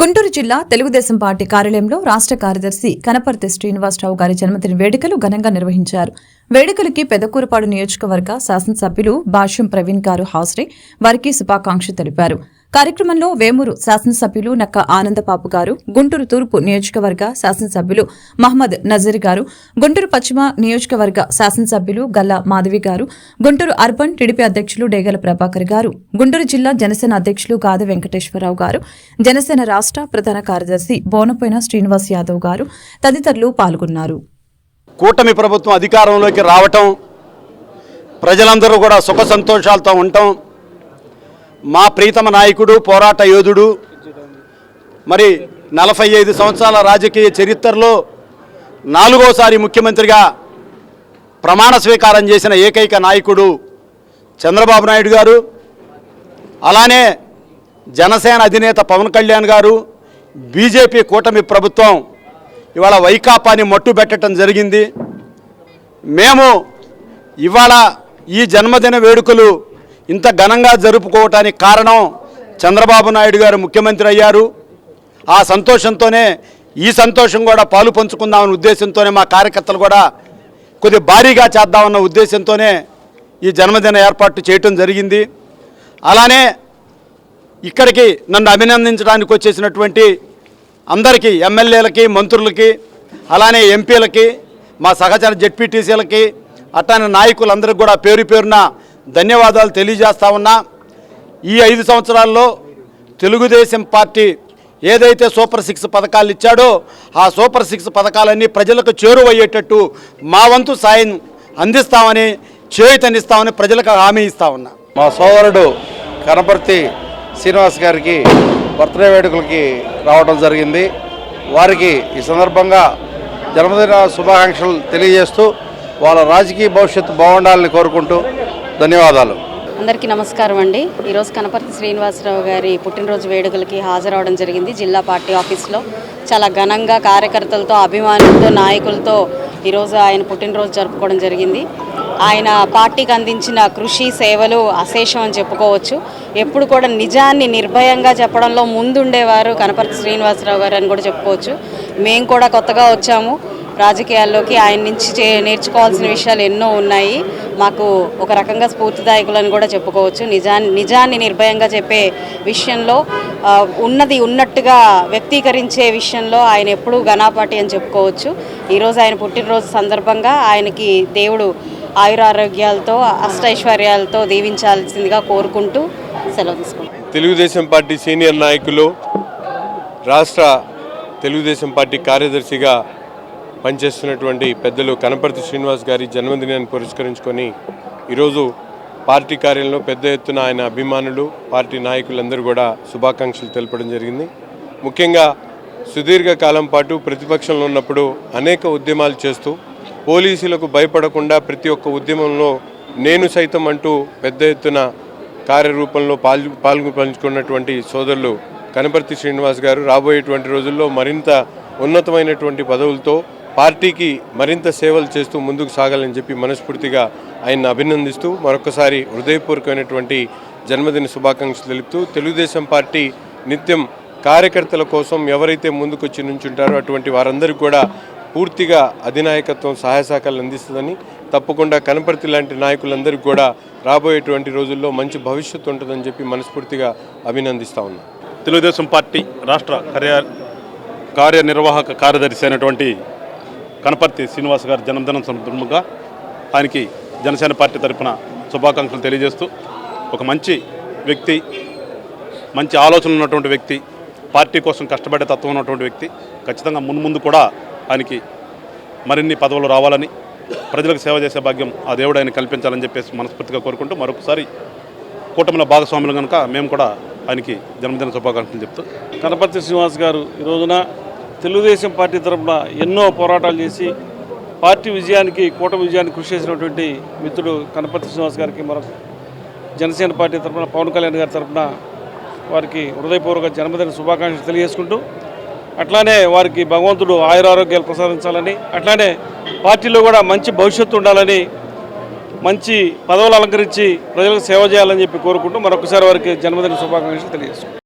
గుంటూరు జిల్లా తెలుగుదేశం పార్టీ కార్యాలయంలో రాష్ట్ర కార్యదర్శి కనపర్తి శ్రీనివాసరావు గారి జన్మదిన వేడుకలు ఘనంగా నిర్వహించారు. వేడుకలకి పెదకూరుపాడు నియోజకవర్గ శాసనసభ్యులు భాష్యం ప్రవీణ్ గారు హాజరై వారికి శుభాకాంక్షలు తెలిపారు. కార్యక్రమంలో వేమూరు శాసనసభ్యులు నక్క ఆనందపాపు గారు గుంటూరు తూర్పు నియోజకవర్గ శాసనసభ్యులు మహమ్మద్ నజీర్ గారు గుంటూరు పశ్చిమ నియోజకవర్గ శాసనసభ్యులు గల్లా మాధవి గారు గుంటూరు అర్బన్ టీడీపీ అధ్యక్షులు డేగల ప్రభాకర్ గారు గుంటూరు జిల్లా జనసేన అధ్యక్షులు గాద వెంకటేశ్వరరావు గారు జనసేన రాష్ట్ర ప్రధాన కార్యదర్శి బోనపోయిన శ్రీనివాస్ యాదవ్ గారు తదితరులు పాల్గొన్నారు. కూటమి ప్రభుత్వం అధికారంలోకి రావటం ప్రజలందరూ కూడా సుఖ సంతోషాలతో ఉండటం మా ప్రీతమ నాయకుడు పోరాట యోధుడు. మరి నలభై ఐదు సంవత్సరాల రాజకీయ చరిత్రలో నాలుగోసారి ముఖ్యమంత్రిగా ప్రమాణ స్వీకారం చేసిన ఏకైక నాయకుడు చంద్రబాబు నాయుడు గారు. అలానే జనసేన అధినేత పవన్ కళ్యాణ్ గారు బీజేపీ కూటమి ప్రభుత్వం ఇవాళ వైకాపాని మట్టు పెట్టడం జరిగింది. మేము ఇవాళ ఈ జన్మదిన వేడుకలు ఇంత ఘనంగా జరుపుకోవటానికి కారణం చంద్రబాబు నాయుడు గారు ముఖ్యమంత్రి అయ్యారు. ఆ సంతోషంతోనే ఈ సంతోషం కూడా పాలు పంచుకుందామన్న ఉద్దేశంతోనే మా కార్యకర్తలు కూడా కొద్ది భారీగా చేద్దామన్న ఉద్దేశంతోనే ఈ జన్మదిన ఏర్పాటు చేయటం జరిగింది. అలానే ఇక్కడికి నన్ను అభినందించడానికి వచ్చేసినటువంటి అందరికీ ఎమ్మెల్యేలకి మంత్రులకి అలానే ఎంపీలకి మా సహచర జెడ్పీటీసీలకి అట్లానే నాయకులందరికీ కూడా పేరు పేరున ధన్యవాదాలు తెలియజేస్తా ఉన్నా ఈ ఐదు సంవత్సరాల్లో తెలుగుదేశం పార్టీ ఏదైతే సూపర్ సిక్స్ పథకాలు ఇచ్చాడో ఆ సూపర్ సిక్స్ పథకాలన్నీ ప్రజలకు చేరువయ్యేటట్టు మా వంతు సాయం అందిస్తామని చేయుతనిస్తామని ప్రజలకు హామీ ఇస్తా ఉన్నా. మా సోదరుడు కనపర్తి శ్రీనివాస్ గారికి బర్త్డే వేడుకలకి రావడం జరిగింది. వారికి ఈ సందర్భంగా జన్మదిన శుభాకాంక్షలు తెలియజేస్తూ వాళ్ళ రాజకీయ భవిష్యత్తు బాగుండాలని కోరుకుంటూ ధన్యవాదాలు. అందరికీ నమస్కారం అండి. ఈరోజు కనపర్తి శ్రీనివాసరావు గారి పుట్టినరోజు వేడుకలకి హాజరవడం జరిగింది జిల్లా పార్టీ ఆఫీస్లో. చాలా ఘనంగా కార్యకర్తలతో అభిమానులతో నాయకులతో ఈరోజు ఆయన పుట్టినరోజు జరుపుకోవడం జరిగింది. ఆయన పార్టీకి అందించిన కృషి సేవలు అశేషం అని చెప్పుకోవచ్చు. ఎప్పుడు కూడా నిజాన్ని నిర్భయంగా చెప్పడంలో ముందుండేవారు కనపర్తి శ్రీనివాసరావు గారు అని కూడా చెప్పుకోవచ్చు. మేము కూడా కొత్తగా వచ్చాము. రాజకీయాల్లోకి ఆయన నుంచి చే- నేర్చుకోవాల్సిన విషయాలు ఎన్నో ఉన్నాయి. మాకు ఒక రకంగా స్ఫూర్తిదాయకులని కూడా చెప్పుకోవచ్చు. నిజాన్ని నిజాన్ని నిర్భయంగా చెప్పే విషయంలో ఉన్నది ఉన్నట్టుగా వ్యక్తీకరించే విషయంలో ఆయన ఎప్పుడూ ఘనాపాటి అని చెప్పుకోవచ్చు. ఈరోజు ఆయన పుట్టినరోజు సందర్భంగా ఆయనకి దేవుడు ఆయురారోగ్యాలతో అష్టైశ్వర్యాలతో దీవించాల్సిందిగా కోరుకుంటూ సెలవు తీసుకుంటాం తెలుగుదేశం పార్టీ సీనియర్ నాయకులు రాష్ట్ర తెలుగుదేశం పార్టీ కార్యదర్శిగా పనిచేస్తున్నటువంటి పెద్దలు కనపర్తి శ్రీనివాస్ గారి జన్మదినాన్ని పురస్కరించుకొని ఈరోజు పార్టీ కార్యాలయంలో పెద్ద ఎత్తున ఆయన అభిమానులు పార్టీ నాయకులందరూ కూడా శుభాకాంక్షలు తెలపడం జరిగింది. ముఖ్యంగా సుదీర్ఘ కాలం పాటు ప్రతిపక్షంలో ఉన్నప్పుడు అనేక ఉద్యమాలు చేస్తూ పోలీసులకు భయపడకుండా ప్రతి ఒక్క ఉద్యమంలో నేను సైతం అంటూ పెద్ద ఎత్తున కార్యరూపంలో పాల్గొ పాల్గొ పంచుకున్నటువంటి సోదరులు కనపర్తి శ్రీనివాస్ గారు రాబోయేటువంటి రోజుల్లో మరింత ఉన్నతమైనటువంటి పదవులతో పార్టీకి మరింత సేవలు చేస్తూ ముందుకు సాగాలని చెప్పి మనస్ఫూర్తిగా ఆయన్ని అభినందిస్తూ మరొకసారి హృదయపూర్వకమైనటువంటి జన్మదిన శుభాకాంక్షలు తెలుపుతూ తెలుగుదేశం పార్టీ నిత్యం కార్యకర్తల కోసం ఎవరైతే ముందుకొచ్చి నుంచుంటారో అటువంటి వారందరికీ కూడా పూర్తిగా అధినాయకత్వం సహాయ సహకారాలు అందిస్తుందని తప్పకుండా కనపర్తి లాంటి నాయకులందరికీ కూడా రాబోయేటువంటి రోజుల్లో మంచి భవిష్యత్తు ఉంటుందని చెప్పి మనస్ఫూర్తిగా అభినందిస్తా ఉన్నాను తెలుగుదేశం పార్టీ రాష్ట్ర కార్య కార్యనిర్వాహక కార్యదర్శి అయినటువంటి కనపర్తి శ్రీనివాస్ గారి జన్మదినం సందర్భంగా ఆయనకి జనసేన పార్టీ తరఫున శుభాకాంక్షలు తెలియజేస్తూ ఒక మంచి వ్యక్తి మంచి ఆలోచన ఉన్నటువంటి వ్యక్తి పార్టీ కోసం కష్టపడే తత్వం ఉన్నటువంటి వ్యక్తి ఖచ్చితంగా మున్ముందు కూడా ఆయనకి మరిన్ని పదవులు రావాలని ప్రజలకు సేవ చేసే భాగ్యం ఆ దేవుడు ఆయన కల్పించాలని చెప్పేసి మనస్ఫూర్తిగా కోరుకుంటూ మరొకసారి కూటమిలో భాగస్వాములు కనుక మేము కూడా ఆయనకి జన్మదిన శుభాకాంక్షలు చెప్తూ కనపర్తి శ్రీనివాస్ గారు ఈ రోజున తెలుగుదేశం పార్టీ తరఫున ఎన్నో పోరాటాలు చేసి పార్టీ విజయానికి కూటమి విజయానికి కృషి చేసినటువంటి మిత్రుడు కనపర్తి శ్రీనివాస్ గారికి మరొక జనసేన పార్టీ తరఫున పవన్ కళ్యాణ్ గారి తరఫున వారికి హృదయపూర్వక జన్మదిన శుభాకాంక్షలు తెలియజేసుకుంటూ అట్లానే వారికి భగవంతుడు ఆయురారోగ్యాలు ప్రసాదించాలని అట్లానే పార్టీలో కూడా మంచి భవిష్యత్తు ఉండాలని మంచి పదవులు అలంకరించి ప్రజలకు సేవ చేయాలని చెప్పి కోరుకుంటూ మరొకసారి వారికి జన్మదిన శుభాకాంక్షలు తెలియజేసుకుంటాం